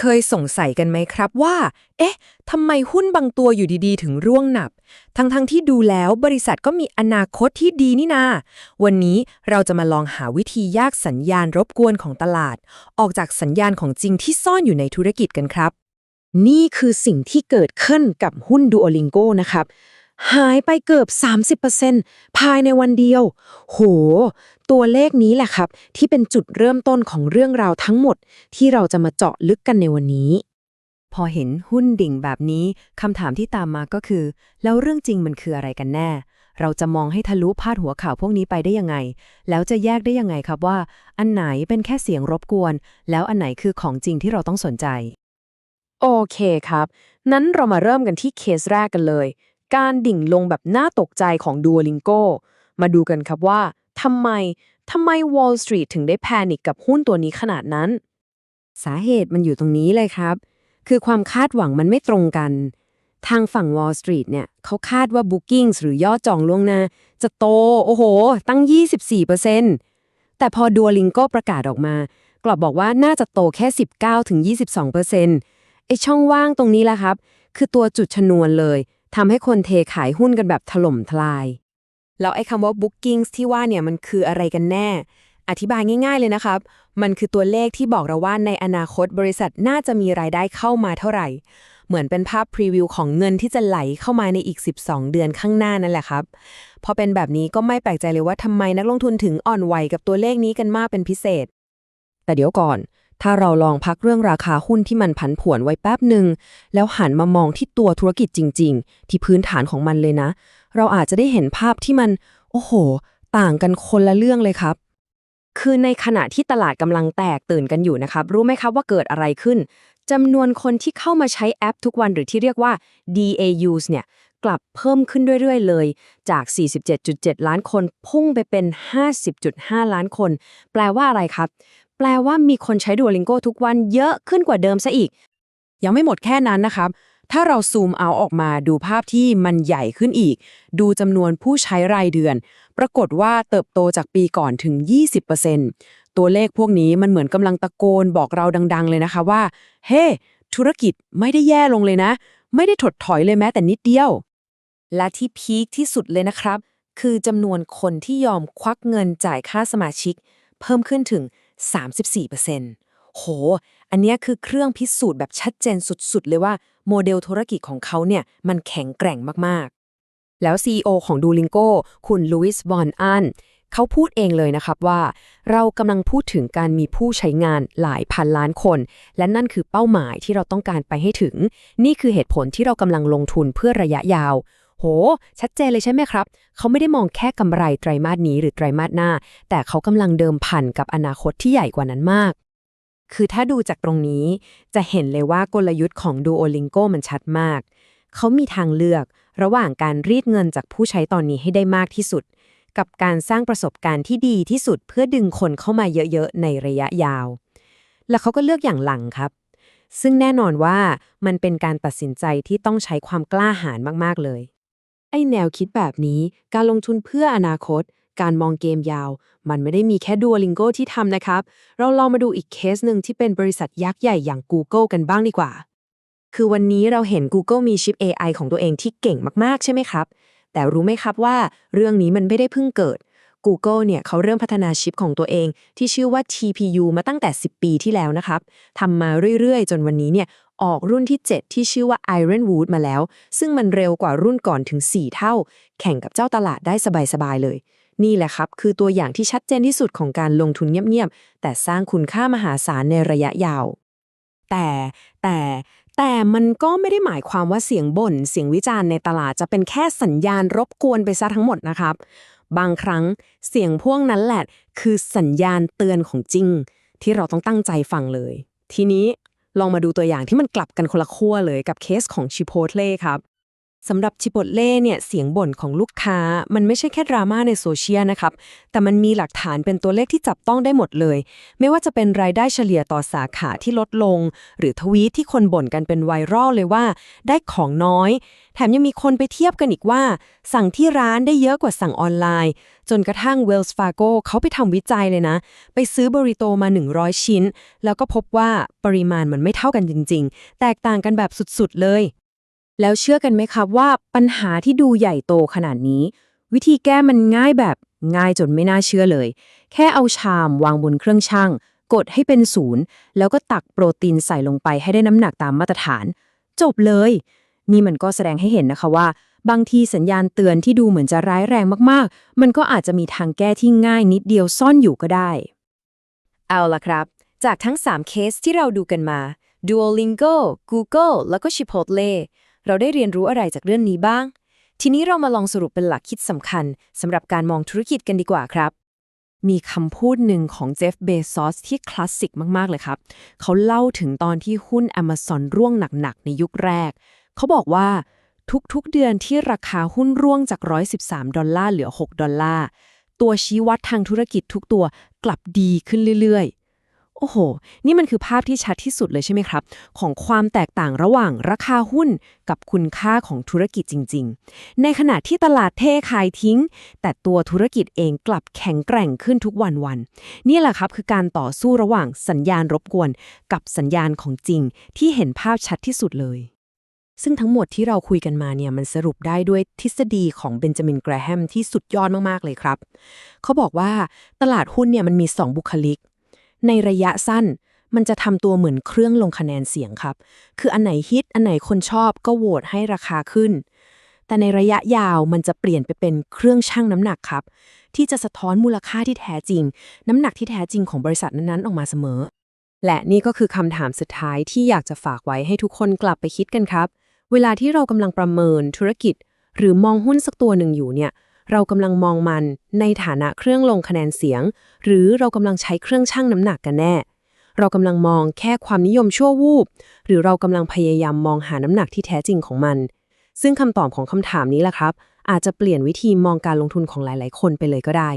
เคยสงสัยกันไหมครับว่า เอ๊ะทำไมหุ้นบางตัวอยู่ดีๆ ถึงร่วงหนับ ทั้งๆที่ดูแล้วบริษัทก็มีอนาคตที่ดีนี่นา วันนี้เราจะมาลองหาวิธียากสัญญาณรบกวนของตลาด ออกจากสัญญาณของจริงที่ซ่อนอยู่ในธุรกิจกันครับ นี่คือสิ่งที่เกิดขึ้นกับหุ้น Duolingo นะครับ หายไปเกือบ 30%ภายในวันเดียว โห ตัวเลขนี้แหละครับ ที่เป็นจุดเริ่มต้นของเรื่องราวทั้งหมด ที่เราจะมาเจาะลึกกันในวันนี้ พอเห็นหุ้นดิ่งแบบนี้คำถามที่ตามมาก็คือ แล้วเรื่องจริงมันคืออะไรกันแน่ เราจะมองให้ทะลุพาดหัวข่าวพวกนี้ไปได้ยังไง แล้วจะแยกได้ยังไงครับว่า อันไหนเป็นแค่เสียงรบกวน แล้วอันไหนคือของจริงที่เราต้องสนใจ โอเคครับ นั้นเรามาเริ่มกันที่เคสแรกกันเลย การดิ่งลงแบบน่าตกใจของ Duolingo มาดูกันครับว่าทำไมทำไม Wall Street ถึงได้แพนิคกับหุ้นตัวนี้ขนาดนั้น สาเหตุมันอยู่ตรงนี้เลยครับ คือความคาดหวังมันไม่ตรงกัน ทางฝั่ง Wall Street เนี่ยเขาคาดว่า Bookings หรือยอดจองล่วงหน้า จะโต โอ้โห ตั้ง 24%แต่พอ Duolingo ประกาศออกมากลับบอกว่าน่าจะโตแค่ 19-22%ไอช่องว่างตรงนี้แหละครับ คือตัวจุดชนวนเลย ทำให้คนเทขายหุ้นกันแบบถล่มทลาย แล้วไอ้คำว่า bookings ที่ว่าเนี่ยมันคืออะไรกันแน่ อธิบายง่าย ๆเลยนะครับ มันคือตัวเลขที่บอกเราว่าในอนาคตบริษัทน่าจะมีรายได้เข้ามาเท่าไหร่ เหมือนเป็นภาพพรีวิวของเงินที่จะไหลเข้ามาในอีก 12 เดือนข้างหน้านั่นแหละครับ พอเป็นแบบนี้ก็ไม่แปลกใจเลยว่าทำไมนักลงทุนถึงอ่อนไหวกับตัวเลขนี้กันมากเป็นพิเศษ แต่เดี๋ยวก่อน ถ้าเราลองพักเรื่องราคาหุ้นที่มันผันผวนไว้แป๊บหนึ่งแล้วหันมามองที่ตัวธุรกิจจริง ๆ ที่พื้นฐานของมันเลยนะ เราอาจจะได้เห็นภาพที่มัน โอ้โห ต่างกันคนละเรื่องเลยครับ คือในขณะที่ตลาดกำลังแตกตื่นกันอยู่นะครับ รู้ไหมครับว่าเกิดอะไรขึ้นจำนวนคนที่เข้ามาใช้แอปทุกวันหรือที่เรียกว่า DAUs เนี่ยกลับเพิ่มขึ้นเรื่อย ๆ เลย จาก 47.7 ล้านคน พุ่งไปเป็น 50.5 ล้านคน แปลว่าอะไรครับ แปลว่ามีคนใช้ Duolingo ทุกวันเยอะขึ้นกว่าเดิมซะอีก ยังไม่หมดแค่นั้นนะครับ ถ้าเราซูมเอาออกมาดูภาพที่มันใหญ่ขึ้นอีก ดูจำนวนผู้ใช้รายเดือน ปรากฏว่าเติบโตจากปีก่อนถึง 20%ตัวเลขพวกนี้มันเหมือนกำลังตะโกนบอกเราดัง ๆ เลยนะคะว่า เฮ้ธุรกิจไม่ได้แย่ลงเลยนะ ไม่ได้ถดถอยเลยแม้แต่นิดเดียว และที่พีคที่สุดเลยนะครับ คือจำนวนคนที่ยอมควักเงินจ่ายค่าสมาชิก เพิ่มขึ้นถึง 34%โห อันนี้คือเครื่องพิสูจน์แบบชัดเจนสุดๆ เลยว่าโมเดลธุรกิจของเขาเนี่ยมันแข็งแกร่งมากๆ แล้ว CEO ของ Duolingo คุณลุยส์บอนอันเขาพูดเองเลยนะครับว่า เรากำลังพูดถึงการมีผู้ใช้งานหลายพันล้านคน และนั่นคือเป้าหมายที่เราต้องการไปให้ถึง นี่คือเหตุผลที่เรากำลังลงทุนเพื่อระยะยาว โห ชัดเจนเลยใช่ไหมครับ เขาไม่ได้มองแค่กำไรไตรมาสนี้หรือไตรมาสหน้า แต่เขากำลังเดิมพันกับอนาคตที่ใหญ่กว่านั้นมาก คือถ้าดูจากตรงนี้ จะเห็นเลยว่ากลยุทธ์ของ Duolingo มันชัดมาก เขามีทางเลือกระหว่างการรีดเงินจากผู้ใช้ตอนนี้ให้ได้มากที่สุด กับการสร้างประสบการณ์ที่ดีที่สุดเพื่อดึงคนเข้ามาเยอะๆ ในระยะยาว แล้วเขาก็เลือกอย่างหลังครับซึ่งแน่นอนว่ามันเป็นการตัดสินใจที่ต้องใช้ความกล้าหาญมาก ๆ เลย ไอแนวคิดแบบนี้การลงทุนเพื่ออนาคต การมองเกมยาว มันไม่ได้มีแค่ Duolingo ที่ทำนะครับ เราลองมาดูอีกเคสหนึ่งที่เป็นบริษัทยักษ์ใหญ่อย่าง Google กันบ้างดีกว่า คือวันนี้เราเห็น Google มีชิป AI ของตัวเองที่เก่งมากๆ ใช่ไหมครับ แต่รู้ไหมครับว่าเรื่องนี้มันไม่ได้เพิ่งเกิด Google เนี่ยเขาเริ่มพัฒนาชิปของตัวเอง ที่ชื่อว่า TPU มาตั้งแต่ 10 ปีที่แล้วนะครับทำมาเรื่อยๆ จนวันนี้เนี่ย ออกรุ่นที่ 7 ที่ชื่อว่า Ironwood มาแล้ว ซึ่งมันเร็วกว่ารุ่นก่อนถึง 4 เท่า แข่งกับเจ้าตลาดได้สบายๆเลย นี่แหละครับ คือตัวอย่างที่ชัดเจนที่สุดของการลงทุนเงียบๆ แต่สร้างคุณค่ามหาศาลในระยะยาว แต่แต่แต่มันก็ไม่ได้หมายความว่าเสียงบ่นเสียงวิจารณ์ในตลาดจะเป็นแค่สัญญาณรบกวนไปซะทั้งหมดนะครับ บางครั้งเสียงพวกนั้นแหละ คือสัญญาณเตือนของจริง ที่เราต้องตั้งใจฟังเลย ทีนี้ ลองมาดูตัวอย่างที่มันกลับกันคนละขั้วเลยกับเคสของชิโพเทลครับ สำหรับชิป o เล่เนี่ยเสียงบ่นของลูกค้า มันไม่ใช่แค่ดราม่าในโซเชียลนะครับ แต่มันมีหลักฐานเป็นตัวเลขที่จับต้องได้หมดเลย ไม่ว่าจะเป็นรายได้เฉลี่ยต่อสาขาที่ลดลง หรือทวีตที่คนบ่นกันเป็นไวรัลเลยว่า ได้ของน้อย แถมยังมีคนไปเทียบกันอีกว่า สั่งที่ร้านได้เยอะกว่าสั่งออนไลน์ จนกระทั่ง Wells Fargo เขาไปทำวิจัยเลยนะ ไปซื้อบริโตมา 100 ชิ้น แล้วก็พบว่าปริมาณมันไม่เท่ากันจริง ๆ แตกต่างกันแบบสุดๆเลย แล้วเชื่อกันไหมครับว่าปัญหาที่ดูใหญ่โตขนาดนี้ วิธีแก้มันง่ายแบบง่ายจนไม่น่าเชื่อเลย แค่เอาชามวางบนเครื่องชั่ง กดให้เป็นศูนย์แล้วก็ตักโปรตีนใส่ลงไปให้ได้น้ำหนักตามมาตรฐาน จบเลย นี่มันก็แสดงให้เห็นนะคะว่า บางทีสัญญาณเตือนที่ดูเหมือนจะร้ายแรงมากๆ มันก็อาจจะมีทางแก้ที่ง่ายนิดเดียวซ่อนอยู่ก็ได้ เอาล่ะครับ จากทั้ง 3 เคสที่เราดูกันมา Duolingo Google แล้วก็ Chipotle เราได้เรียนรู้อะไรจากเรื่องนี้บ้าง ทีนี้เรามาลองสรุปเป็นหลักคิดสำคัญสำหรับการมองธุรกิจกันดีกว่าครับ มีคำพูดหนึ่งของเจฟเบซอสที่คลาสสิกมาก ๆ เลยครับ เขาเล่าถึงตอนที่หุ้น Amazon ร่วงหนัก ๆ ในยุคแรก เขาบอกว่าทุก ๆ เดือนที่ราคาหุ้นร่วงจาก 113 ดอลลาร์เหลือ 6 ดอลลาร์ ตัวชี้วัดทางธุรกิจทุกตัวกลับดีขึ้นเรื่อยๆ โอ้โห นี่มันคือภาพที่ชัดที่สุดเลยใช่ไหมครับ ของความแตกต่างระหว่างราคาหุ้นกับคุณค่าของธุรกิจจริง ๆ ในขณะที่ตลาดเทขายทิ้ง แต่ตัวธุรกิจเองกลับแข็งแกร่งขึ้นทุกวันวันนี่แหละครับคือการต่อสู้ระหว่างสัญญาณรบกวน กับสัญญาณของจริง ที่เห็นภาพชัดที่สุดเลย ซึ่งทั้งหมดที่เราคุยกันมาเนี่ยมันสรุปได้ด้วยทฤษฎีของเบนจามินแกรแฮมที่สุดยอดมากๆเลยครับ เขาบอกว่าตลาดหุ้นเนี่ยมันมี 2 บุคลิก ในระยะสั้น มันจะทำตัวเหมือนเครื่องลงคะแนนเสียงครับ คืออันไหนฮิต อันไหนคนชอบก็โหวตให้ราคาขึ้น แต่ในระยะยาวมันจะเปลี่ยนไปเป็นเครื่องชั่งน้ำหนักครับ ที่จะสะท้อนมูลค่าที่แท้จริง น้ำหนักที่แท้จริงของบริษัทนั้นๆออกมาเสมอ และนี่ก็คือคำถามสุดท้ายที่อยากจะฝากไว้ให้ทุกคนกลับไปคิดกันครับ เวลาที่เรากำลังประเมินธุรกิจ หรือมองหุ้นสักตัวหนึ่งอยู่เนี่ย เรากำลังมองมันในฐานะเครื่องลงคะแนนเสียง หรือเรากำลังใช้เครื่องชั่งน้ำหนักกันแน่ เรากำลังมองแค่ความนิยมชั่ววูบ หรือเรากำลังพยายามมองหาน้ำหนักที่แท้จริงของมัน ซึ่งคำตอบของคำถามนี้แหละครับ อาจจะเปลี่ยนวิธีมองการลงทุนของหลาย ๆ คนไปเลยก็ได้